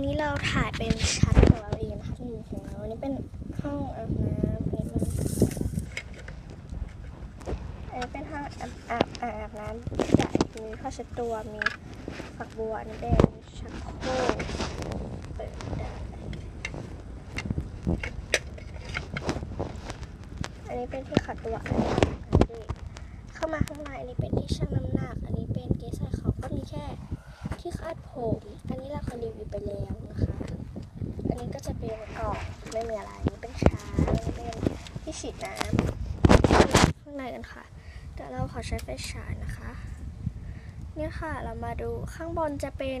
นนี้เราถ่ายเป็นชั้นของเราเองนะคะที่อยู่ของเราอันนี้เป็นห้องอาบน้ำอันนี้เป็นอันนี้เป็นห้องอาบอาบอาบน้ำที่ใหญ่มีผ้าเช็ดตัวมีฝักบัวนนี้เป็นชักโครกเปิดได้อันนี้เป็นที่ขัดตัวอันนี้เข้ามาข้างในอันนี้เป็นที่ชั่งน้ำหนัก อันนี้เป็นเกสใส่ขอก็มีแค่ ที่คาดผม อันนี้เราเคยรีวิวไปแล้วนะคะ อันนี้ก็จะเป็นกล่องไม่มีอะไรนี่เป็นชาเป็นที่ฉีดน้ำข้างในกันค่ะเดี๋ยวเราขอใช้ไฟฉายนะคะเนี่ยค่ะเรามาดูข้างบนจะเป็น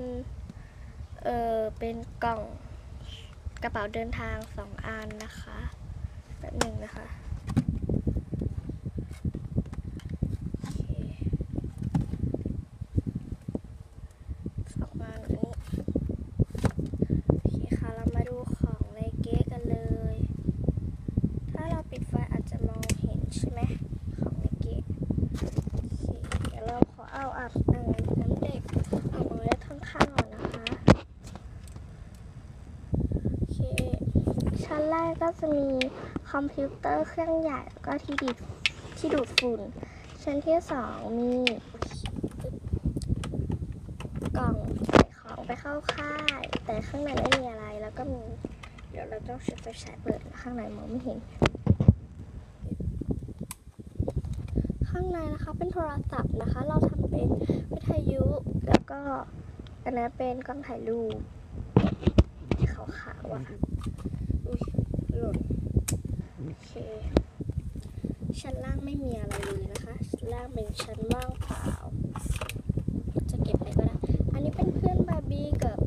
เออเป็นกล่องกระเป๋าเดินทางสองอันนะคะแบบหนึ่งนะคะโอเค ออกมาแบบนี้โอเคค่ะ เรามาดูของในเก๊กันเลย ถ้าเราปิดไฟอาจจะมองเห็นใช่ไหมของในเก๊โอเคเดี๋ยวเราขอเอาอาบน้ำน้ำเด็กออกมาไว้ข้างๆก่อนนะคะ โอเค ชั้น แรกก็จะมีคอมพิวเตอร์เครื่องใหญ่แล้วก็ที่ดีดที่ดูดฝุ่น ชั้นที่สองมีกล่องใส่ของไปเข้าค่าย แต่ข้างในไม่มีอะไรแล้วก็มีเดี๋ยวเราต้องใช้ไฟฉายเปิดข้างในมองไม่เห็น ข้างในนะคะเป็นโทรศัพท์นะคะ เราทำเป็นวิทยุแล้วก็อันนั้นเป็นกล้องถ่ายรูปขาวๆอะ หล่นโอเค ชั้นล่างไม่มีอะไรเลยนะคะชั้นล่างเป็นชั้นว่างเปล่า จะเก็บอะไรก็ได้ อันนี้เป็นเพื่อนบาร์บี้กับ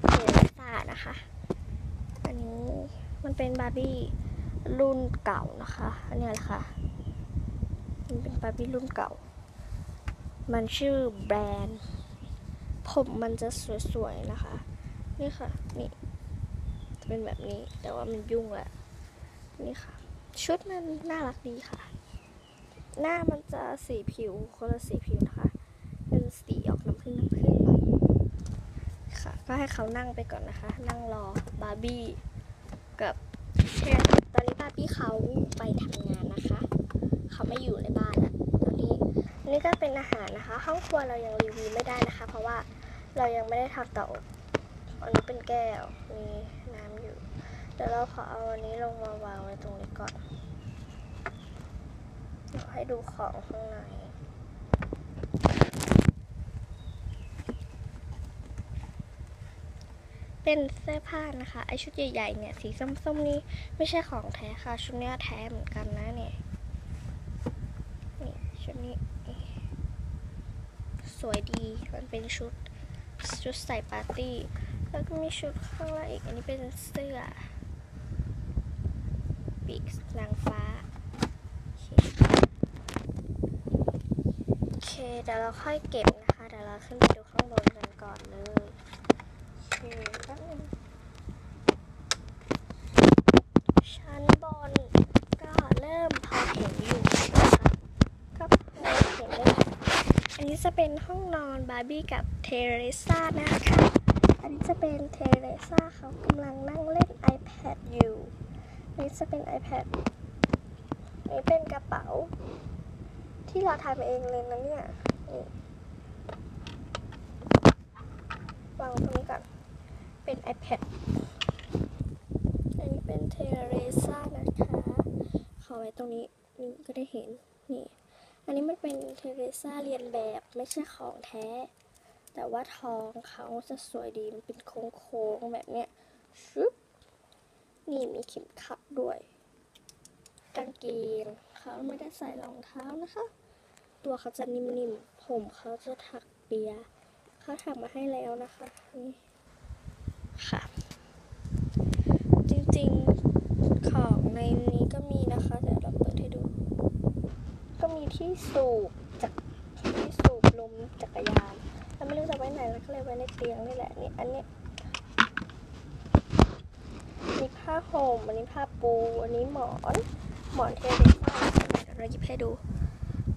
เอลิซ่านะคะ อันนี้มันเป็นบาร์บี้รุ่นเก่านะคะ อันนี้แหละค่ะ มันเป็นบาร์บี้รุ่นเก่า มันชื่อแบรนด์ ผมมันจะสวยๆนะคะ นี่ค่ะ นี่ เป็นแบบนี้ แต่ว่ามันยุ่งแหละนี่ค่ะ ชุดมันน่ารักดีค่ะ หน้ามันจะสีผิวคนละสีผิวนะคะ เป็นสีออกน้ำผึ้งน้ำผึ้งหน่อยค่ะ ก็ให้เขานั่งไปก่อนนะคะ นั่งรอบาร์บี้กับเชนตอนนี้บาร์บี้เขาไปทำงานนะคะ เขาไม่อยู่ในบ้านแล้วตอนนี้นนี้ก็เป็นอาหารนะคะ ห้องครัวเรายังรีวิวไม่ได้นะคะ เพราะว่าเรายังไม่ได้ทำเตาอบ อันนี้เป็นแก้ว มีน้ำอยู่ เดี๋ยวเราขอเอาอันนี้ลงมาวางไว้ตรงนี้ก่อนเดี๋ยวให้ดูของข้างในเป็นเสื้อผ้านะคะ ไอชุดใหญ่ๆเนี่ย สีส้มๆนี่ไม่ใช่ของแท้ค่ะ ชุดนี้แท้เหมือนกันนะเนี่ย นี่ชุดนี้ สวยดี มันเป็นชุดชุดใส่ปาร์ตี้ แล้วก็มีชุดข้างล่างอีก อันนี้เป็นเสื้อปีกนางฟ้า โอเคเดี๋ยวเราค่อยเก็บนะคะ เดี๋ยวเราขึ้นไปดูข้างบนกันก่อนเลยโอเคแป๊บนึงชั้นบนก็เริ่มพอเห็นอยู่นะคะก็พอเห็นได้อันนี้จะเป็นห้องนอนบาร์บี้กับเทเรซ่านะคะ นนี้จะเป็นเทเรซ่าเขากำลังนั่งเล่น iPad อยู่นนี้จะเป็น iPad นนี้เป็นกระเป๋า ที่เราทำเองเลยนะเนี่ย นี่วางตรงนี้ก่อน เป็น iPad อันนี้เป็นเทเรซ่านะคะ ขอไว้ตรงนี้ นี่ก็ได้เห็น นี่ อันนี้มันเป็นเทเรซ่าเรียนแบบไม่ใช่ของแท้ แต่ว่าทองเขาจะสวยดีมันเป็นโค้งๆแบบเนี้ยชึบนี่มีเข็มขัดด้วย กางเกงเขาไม่ได้ใส่รองเท้านะคะ ตัวเขาจะนิ่มๆ ผมเขาจะถักเปียเขาถักมาให้แล้วนะคะนี่ค่ะ จริงๆของในนี้ก็มีนะคะ เดี๋ยวเราเปิดให้ดู ก็มีที่สูบจากที่สูบลมจักรยานแล้ว ไม่รู้จะไว้ไหนแล้วก็เลยไว้ในเตียงนี่แหละนี่อันนี้มีผ้าห่มอันนี้ผ้าปูอันนี้หมอนหมอนเทเลซ่าเราหยิบให้ดู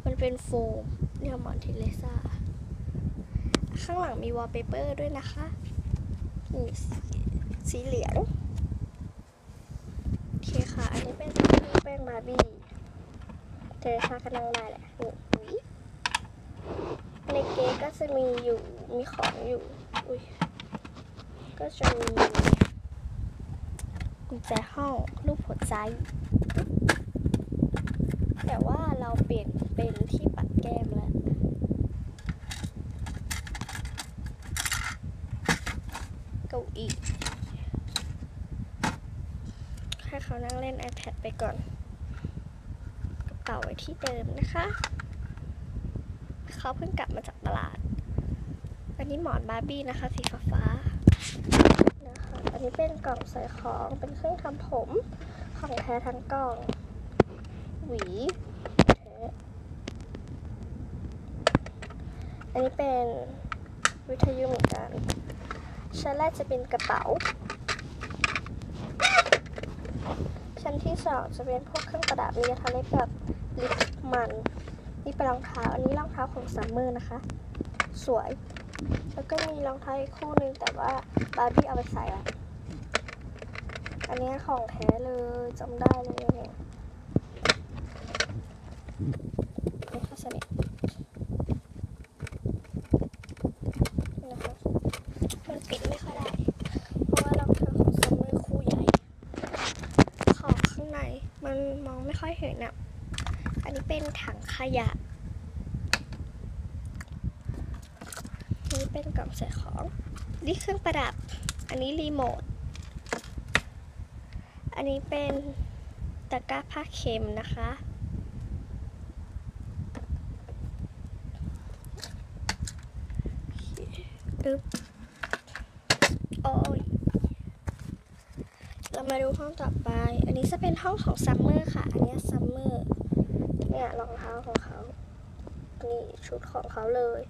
มันเป็นโฟมเนี่ยหมอนเทเลซ่าข้างหลังมีวอลเปเปอร์ด้วยนะคะนี่สีเหลืองโอเคค่ะ อันนี้เป็นแป้งบาร์บี้เทเรซ่าก็นั่งได้แหละนี่ ในเกมก็จะมีอยู่ มีของอยู่ อุ้ย ก็จะมีกุญแจห้องรูปหัวใจ แต่ว่าเราเปลี่ยนเป็นที่ปัดแก้มแล้วเก้าอี้ให้เขานั่งเล่น iPad ไปก่อน กระเป๋าไว้ที่เดิมนะคะ เขาเพิ่งกลับมาจากตลาด อันนี้หมอนบาร์บี้นะคะ สีฟ้าฟาๆนะคะอันนี้เป็นกล่องใส่ของเป็นเครื่องทำผมของแท้ทั้งกล่อง หวีแท้อันนี้เป็นวิทยุเหมือนกันชั้นแรกจะเป็นกระเป๋า ชั้นที่สองจะเป็นพวกเครื่องประดับมียาทาเล็บกับลิปมัน นี่เป็นรองเท้า อันนี้รองเท้าของซัมเมอร์นะคะ สวย แล้วก็มีรองเท้าอีกคู่นึงแต่ว่าบาร์บี้เอาไปใส่ละอันนี้ของแท้เลยจำได้เลยเนี่ยไม่ค่ะสนิทคะ มันปิดไม่ค่อยได้ เพราะว่ารองเท้าของซัมเมอร์คู่ใหญ่ ของข้างในมันมองไม่ค่อยเห็นอะ อันนี้ เป็นถังขยะอันนี้เป็นกล่องใส่ของ นี่เครื่องประดับ อันนี้รีโมท อันนี้เป็นตะกร้าผ้าเข็มนะคะอึ๊บ โอ้ย เรามาดูห้องต่อไป อันนี้จะเป็นห้องของซัมเมอร์ค่ะ อันนี้ซัมเมอร์ เนี่ยรองเท้าของเขา นี่ชุดของเขาเลย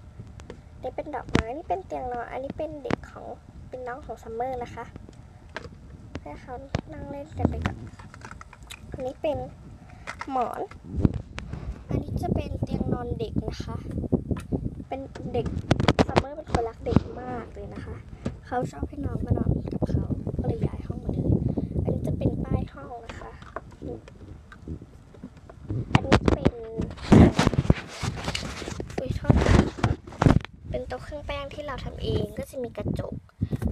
นี่เป็นดอกไม้ นี่เป็นเตียงนอน อันนี้เป็นเด็กของ เป็นน้องของซัมเมอร์นะคะให้เขานั่งเล่นกันไปก่อนอันนี้เป็นหมอน อันนี้จะเป็นเตียงนอนเด็กนะคะ เป็นเด็กซัมเมอร์เป็นคนรักเด็กมากเลยนะคะ เขาชอบให้น้องมานอนกับเขา ก็เลยย้ายห้องมาเลย อันนี้จะเป็นป้ายห้องนะคะ อันนี้เป็นอุ้ยโทษค่ะเป็นโต๊ะเครื่องแป้งที่เราทำเองก็จะมีกระจก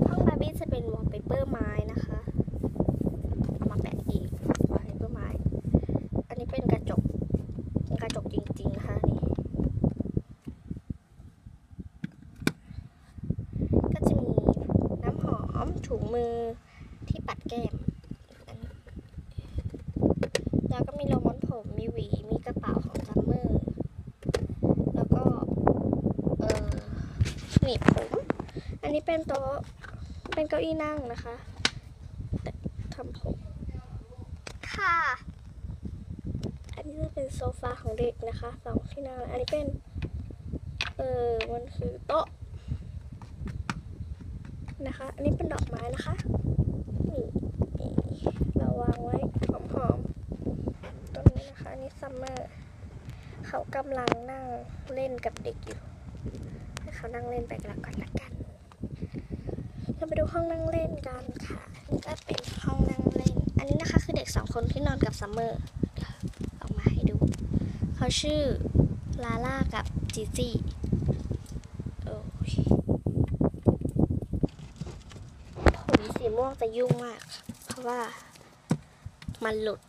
ห้องบาร์บี้จะเป็นวอลเปเปอร์ไม้นะคะเอามาแปะเองวอลเปเปอร์ไม้ อันนี้ เป็นกระจกกระจกจริงๆนะคะนี่ก็จะมีน้ำหอมถุงมือที่ปัดแก้มแล้วก็มีโรมอนผมมีหวีมีกระเป๋าของซัมเมอร์ แล้วก็ เออหนีบผม อันนี้เป็นโต๊ะเป็นเก้าอี้นั่งนะคะแต่ทำผม ค่ะ อันนี้จะ เป็นโซฟาของเด็กนะคะสองที่นั่งอันนี้เป็น เออมันคือโต๊ะนะคะ อันนี้เป็นดอกไม้นะคะนี่เราวางไว้หอมๆต้นนี้นะคะ อันนี้ซัมเมอร์เขากำลังนั่งเล่นกับเด็กอยู่ให้เขานั่งเล่นไปแล้วก่อนละกันเราไปดูห้องนั่งเล่นกันค่ะนี่ก็เป็นห้องนั่งเล่น อันนี้นะคะคือเด็กสองคนที่นอนกับซัมเมอร์เดี๋ยวเอามาให้ดู เขาชื่อลาล่ากับจีจี้โอเคผมสีม่วงจะยุ่งมาก เพราะว่ามันหลุด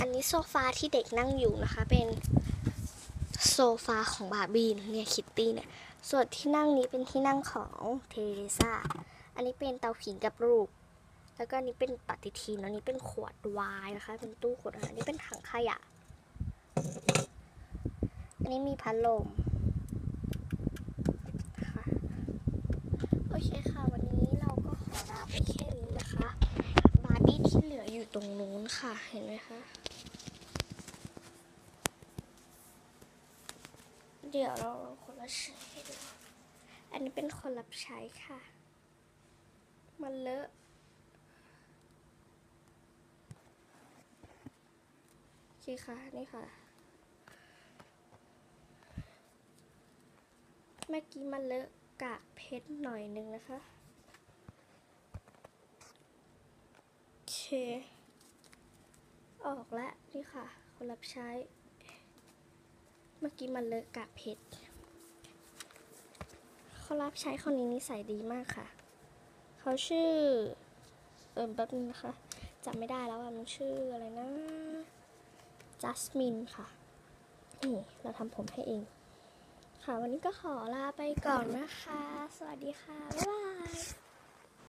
อันนี้โซฟาที่เด็กนั่งอยู่นะคะ เป็นโซฟาของบาร์บี้เนี่ยคิตตี้เนี่ย ส่วนที่นั่งนี้เป็นที่นั่งของเทเรซาอันนี้เป็นเตาผิงกับรูปแล้วก็อันนี้เป็นปฏิทินอันนี้เป็นขวดไวน์นะคะ เป็นตู้ขวดอันนี้เป็นถังขยะ อันนี้มีพัดลมค่ะโอเคค่ะ วันนี้เราก็ขอลาไปแค่นี้นะคะ บาร์บี้ที่เหลืออยู่ตรงนู้นค่ะ เห็นไหมคะ เดี๋ยวเราเอาคนละใช้ให้ดูอันนี้เป็นคนรับใช้ค่ะ มันเลอะโอเคค่ะ นี่ค่ะ เมื่อกี้มันเลอะกากเพชรหน่อยนึงนะคะโอเค ออกแล้วนี่ค่ะคนรับใช้ เมื่อกี้มันเลอะกากเพชรคนรับใช้คนนี้นิสัยดีมากค่ะ เขาชื่อ เออแป๊บนึงนะคะจำไม่ได้แล้วว่ามันชื่ออะไรนะจัสมินค่ะ นี่ เราทำผมให้เอง ค่ะ วันนี้ก็ขอลาไปก่อนนะคะ สวัสดีค่ะ บ๊ายบาย